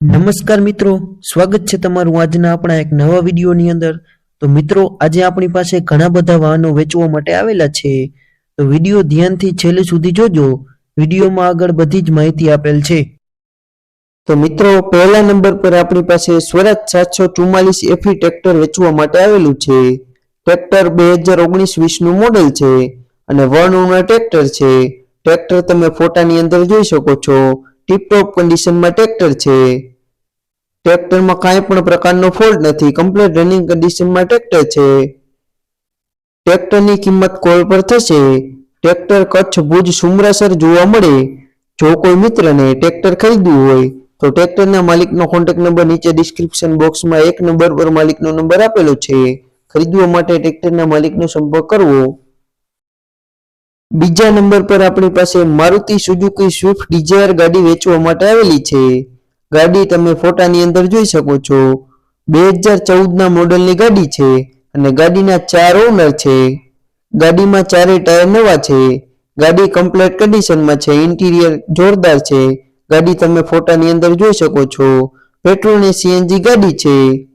નમસ્કાર મિત્રો, સ્વાગત છે તમારું આજના આપણા એક નવા વિડીયોની અંદર. તો મિત્રો, આજે આપણી પાસે ઘણા બધા વાહનો વેચવા માટે આવેલા છે. તો વીડિયો ધ્યાનથી છેલ્લે સુધી જોજો. વિડીયોમાં આગળ બધી જ માહિતી આપેલ છે. તો મિત્રો, પહેલા નંબર પર આપણી પાસે સ્વરાજ સાતસો ચુમ્માલીસ એફી ટ્રેક્ટર વેચવા માટે આવેલું છે. ટ્રેક્ટર બે હજાર ઓગણીસ વીસનું મોડેલ છે અને વર્ણ ટ્રેક્ટર છે. ટ્રેક્ટર તમે ફોટાની અંદર જોઈ શકો છો. ટીપટોપ કન્ડિશનમાં ટ્રેક્ટર છે. ટ્રેક્ટરમાં કાંઈ પણ પ્રકારનો ફોલ્ટ નથી. કમ્પ્લીટ રનિંગ કન્ડિશનમાં ટ્રેક્ટર છે. ટ્રેક્ટરની કિંમત કોલ પર થશે. ટ્રેક્ટર કચ્છ, ભુજ, સુમરાસર જોવા મળે. જો કોઈ મિત્રને ટ્રેક્ટર ખરીદવું હોય, તો ટ્રેક્ટરના માલિકનો કોન્ટેક્ટ નંબર નીચે ડિસ્ક્રિપ્શન બોક્સમાં એક નંબર પર માલિકનો નંબર આપેલો છે. ખરીદવા માટે ટ્રેક્ટરના માલિકનો સંપર્ક કરવો. બીજા નંબર પર આપણી પાસે મારુતિ સુઝુકી સ્વિફ્ટ ડિઝાયર ગાડી વેચવા માટે આવેલી છે. ગાડી તમે ફોટાની અંદર જોઈ શકો છો. બે હજાર ચૌદના મોડલની ગાડી છે અને ગાડીના ચાર ઓનર છે. ગાડીમાં ચારેય ટાયર નવા છે. ગાડી કમ્પ્લીટ કન્ડિશનમાં છે, ઇન્ટિરિયર જોરદાર છે. ગાડી તમે ફોટાની અંદર જોઈ શકો છો. પેટ્રોલ અને સીએનજી ગાડી છે.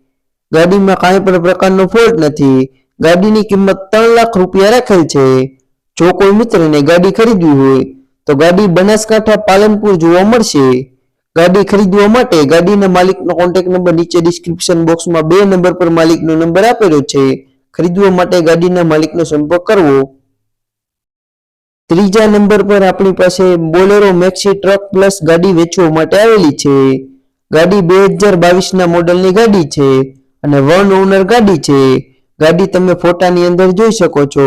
ગાડીમાં કાંઈ પણ પ્રકારનો ફોલ્ટ નથી. ગાડીની કિંમત ત્રણ લાખ રૂપિયા રાખેલ છે. જો કોઈ મિત્રને ગાડી ખરીદવી હોય, તો ગાડી બનાસકાંઠા પાલનપુર જોવા મળશે. ગાડી ખરીદવા માટે ગાડીના માલિકનો કોન્ટેક્ટ નંબર નીચે ડિસ્ક્રિપ્શન બોક્સમાં બે નંબર પર માલિકનો નંબર આપેલો છે. ખરીદવા માટે ગાડીના માલિકનો સંપર્ક કરવો. ત્રીજા નંબર પર આપણી પાસે બોલેરો મેક્સી ટ્રક પ્લસ ગાડી વેચવા માટે આવેલી છે. ગાડી બે હજાર બાવીસના મોડલની ગાડી છે અને વન ઓનર ગાડી છે. ગાડી તમે ફોટાની અંદર જોઈ શકો છો.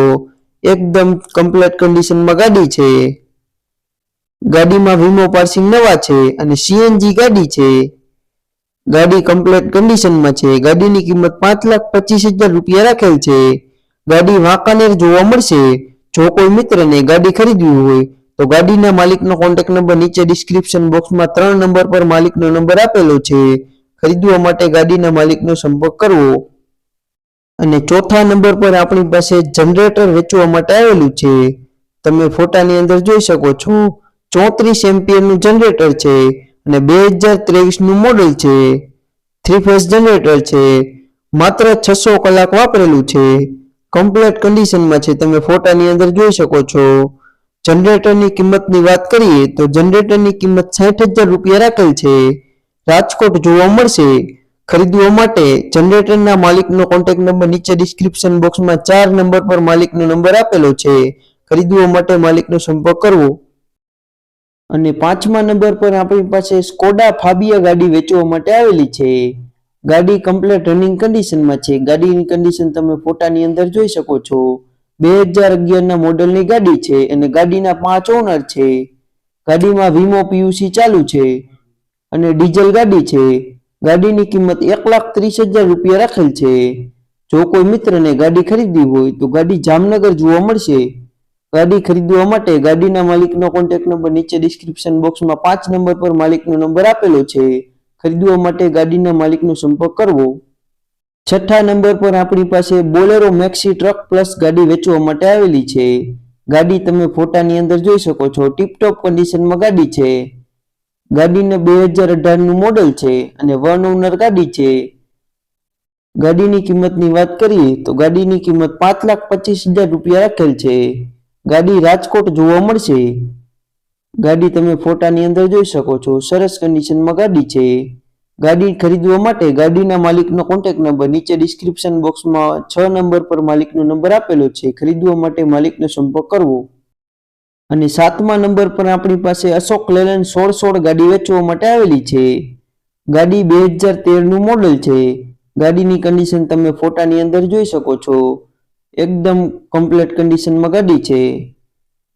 એકદમ કમ્પ્લીટ કન્ડિશનમાં ગાડી છે. ગાડીમાં વીમો પાર્સિંગ નવા છે અને સીએનજી ગાડી છે. ગાડી કમ્પ્લીટ કન્ડિશનમાં છે. ગાડીની કિંમત પાંચ લાખ પચીસ હજાર રૂપિયા રાખેલ છે. ગાડી વાંકાનેર જોવા મળશે. જો કોઈ મિત્રને ગાડી ખરીદવી હોય, તો ગાડીના માલિકનો કોન્ટેક્ટ નંબર નીચે ડિસ્ક્રિપ્શન બોક્સમાં ત્રણ નંબર પર માલિકનો નંબર આપેલો છે. ખરીદવા માટે ગાડીના માલિકનો સંપર્ક કરવો. અને ચોથા નંબર પર આપણી પાસે જનરેટર વેચવા માટે આવેલું છે. તમે ફોટાની અંદર જોઈ શકો છો, ચોત્રીસ એમ્પિયરનું જનરેટર છે અને બે હજાર ત્રેવીસનું મોડલ છે. થ્રી ફેઝ જનરેટર છે. માત્ર છસો કલાક વાપરેલું છે. કમ્પ્લેટ કન્ડિશનમાં છે. તમે ફોટાની અંદર જોઈ શકો છો. જનરેટરની કિંમતની વાત કરીએ તો જનરેટરની કિંમત સાઠ હજાર રૂપિયા રાખેલ છે. રાજકોટ જોવા મળશે. ખરીદવા માટે જનરેટરના માલિકનો કોન્ટેક્ટ નંબર નીચે ડિસ્ક્રિપ્શન બોક્સમાં ચાર નંબર પર માલિકનો નંબર આપેલો છે. ખરીદવા માટે માલિકનો સંપર્ક કરવો. અને પાંચમા નંબર પર આપણી પાસે સ્કોડા ફાબિયા ગાડી વેચવા માટે આવેલી છે. ગાડી કમ્પ્લીટ રનિંગ કન્ડિશનમાં છે. ગાડીની કન્ડિશન તમે ફોટાની અંદર જોઈ શકો છો. બે હજાર અગિયારના મોડલની ગાડી છે અને ગાડીના પાંચ ઓનર છે. ગાડીમાં વીમો પીયુસી ચાલુ છે. અને ડીઝલ ગાડી છે. ગાડીની કિંમત એક લાખ ત્રીસ હજાર રૂપિયા રાખેલ છે. જો કોઈ મિત્રને ગાડી ખરીદવી હોય તો ગાડી જામનગર જોવા મળશે. ગાડી ખરીદવા માટે ગાડીના માલિકનો કોન્ટેક્ટ નંબર નીચે ડિસ્ક્રિપ્શન બોક્સમાં પાંચ નંબર પર માલિકનો નંબર આપેલો છે. ખરીદવા માટે ગાડીના માલિકનો સંપર્ક કરવો. છઠ્ઠા નંબર પર આપણી પાસે બોલેરો મેક્સી ટ્રક પ્લસ ગાડી વેચવા માટે આવેલી છે. ગાડી તમે ફોટાની અંદર જોઈ શકો છો. ટીપટોપ કન્ડિશનમાં ગાડી છે. ગાડીને બે હજાર અઢારનું મોડલ છે અને વન ઓનર ગાડી છે. ગાડીની કિંમતની વાત કરીએ તો ગાડીની કિંમત પાંચ લાખ પચીસ હજાર રૂપિયા રાખેલ છે. ગાડી રાજકોટ જોવા મળશે. ગાડી તમે ફોટાની અંદર જોઈ શકો છો. સરસ કન્ડિશનમાં ગાડી છે. ગાડી ખરીદવા માટે ગાડીના માલિકનો કોન્ટેક નંબર નીચે ડિસ્ક્રિપ્શન બોક્સમાં છ નંબર પર માલિકનો નંબર આપેલો છે. ખરીદવા માટે માલિકનો સંપર્ક કરવો. અને સાતમા નંબર પર આપણી પાસે અશોક લેલન સોળ સોળ ગાડી વેચવા માટે આવેલી છે. ગાડી બે હજાર તેરનું મોડલ છે. ગાડીની કન્ડિશન તમે ફોટાની અંદર જોઈ શકો છો. એકદમ કમ્પ્લીટ કન્ડિશનમાં ગાડી છે.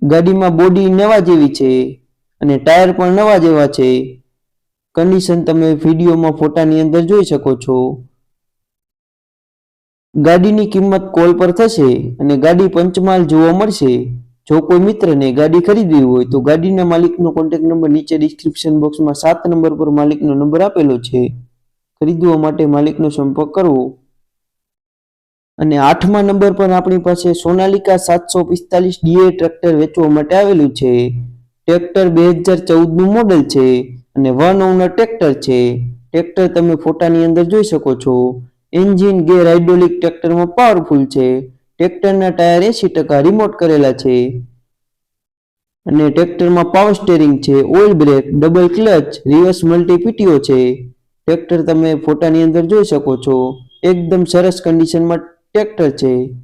ગાડીમાં બોડી નવા જેવી છે અને ટાયર પણ નવા જેવા છે. કન્ડિશન તમે વિડીયોમાં ફોટાની અંદર જોઈ શકો છો. ગાડીની કિંમત કોલ પર થશે અને ગાડી પંચમાલ જોવા મળશે. જો કોઈ મિત્રને ગાડી ખરીદવી હોય તો ગાડીના માલિકનો કોન્ટેક્ટ નંબર નીચે ડિસ્ક્રિપ્શન બોક્સમાં સાત નંબર પર માલિકનો નંબર આપેલો છે. ખરીદવા માટે માલિકનો સંપર્ક કરવો. અને આઠમા નંબર પર આપણી પાસે સોનાલિકા સાતસો પિસ્તાલીસ ડીએ ટ્રેક્ટર વેચવા માટે આવેલું છે. ટ્રેક્ટર બે હજાર ચૌદનું મોડેલ છે અને વન ઓનર ટ્રેક્ટર છે. ટ્રેક્ટર તમે ફોટાની અંદર જોઈ શકો છો. એન્જિન ગેર હાઇડ્રોલિક ટ્રેક્ટરમાં પાવરફુલ છે. ટ્રેક્ટરના ટાયર એસી ટકા રિમોટ કરેલા છે. અને ટ્રેક્ટરમાં પાવર સ્ટેરિંગ છે oil brake double clutch reverse multi PTO છે. ટ્રેક્ટર તમે ફોટાની અંદર જોઈ શકો છો. એકદમ સરસ કન્ડિશનમાં ટ્રેક્ટર છે.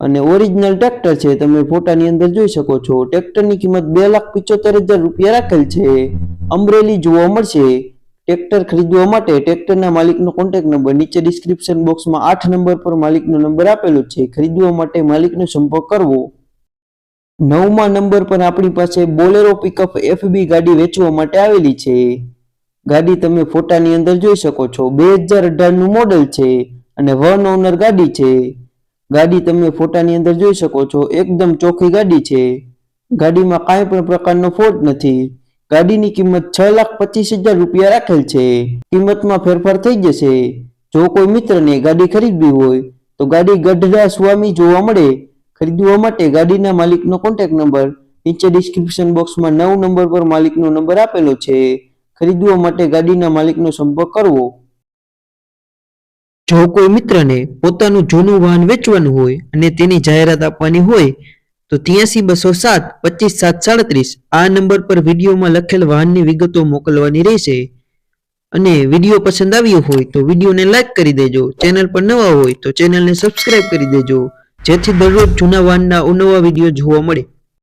અને ઓરિજિનલ ટ્રેક્ટર છે, તમે ફોટાની અંદર જોઈ શકો છો. ટ્રેક્ટરની કિંમત બે લાખ પિચોતેર હજાર રૂપિયા રાખેલ છે. અમરેલી જોવા મળશે. ટ્રેક્ટર ખરીદવા માટે ટ્રેક્ટરના માલિકનો કોન્ટેક્ટ નંબર નીચે ડિસ્ક્રિપ્શન બોક્સમાં આઠ નંબર પર માલિકનો નંબર આપેલો છે. ખરીદવા માટે માલિકનો સંપર્ક કરવો. નવમા નંબર પર આપણી પાસે બોલેરો પિકઅપ એફબી ગાડી વેચવા માટે આવેલી છે. ગાડી તમે ફોટાની અંદર જોઈ શકો છો. બે હજાર અઢારનું મોડેલ છે અને વન ઓનર ગાડી છે. ગાડી તમે ફોટાની અંદર જોઈ શકો છો. એકદમ ચોખ્ખી ગાડી છે. ગાડીમાં કાંઈ પણ પ્રકારનો ફોલ્ટ નથી. ગાડીની કિંમત છ લાખ પચીસ હજાર રૂપિયા રાખેલ છે. કિંમતમાં ફેરફાર થઈ જશે. જો કોઈ મિત્રને ગાડી ખરીદવી હોય, તો ગાડી ગઢડા સ્વામી જોવા મળે. ખરીદવા માટે ગાડીના માલિકનો કોન્ટેક્ટ નંબર નીચે ડિસ્ક્રિપ્શન બોક્સમાં નવ નંબર પર માલિકનો નંબર આપેલો છે. ખરીદવા માટે ગાડીના માલિકનો સંપર્ક કરવો. જો કોઈ મિત્રને પોતાનું જૂનું વાહન વેચવાનું હોય અને તેની જાહેરાત આપવાની હોય તો ત્યાંસી બસો સાત, પચીસ સાત, સાડત્રીસ આ નંબર પર વિડીયોમાં લખેલ વાહનની વિગતો મોકલવાની રહેશે. અને વીડિયો પસંદ આવ્યો હોય તો વિડીયોને લાઇક કરી દેજો. ચેનલ પર નવા હોય તો ચેનલને સબસ્ક્રાઇબ કરી દેજો. જેથી દરરોજ જૂના વાહનના અવનવા વીડિયો જોવા મળે.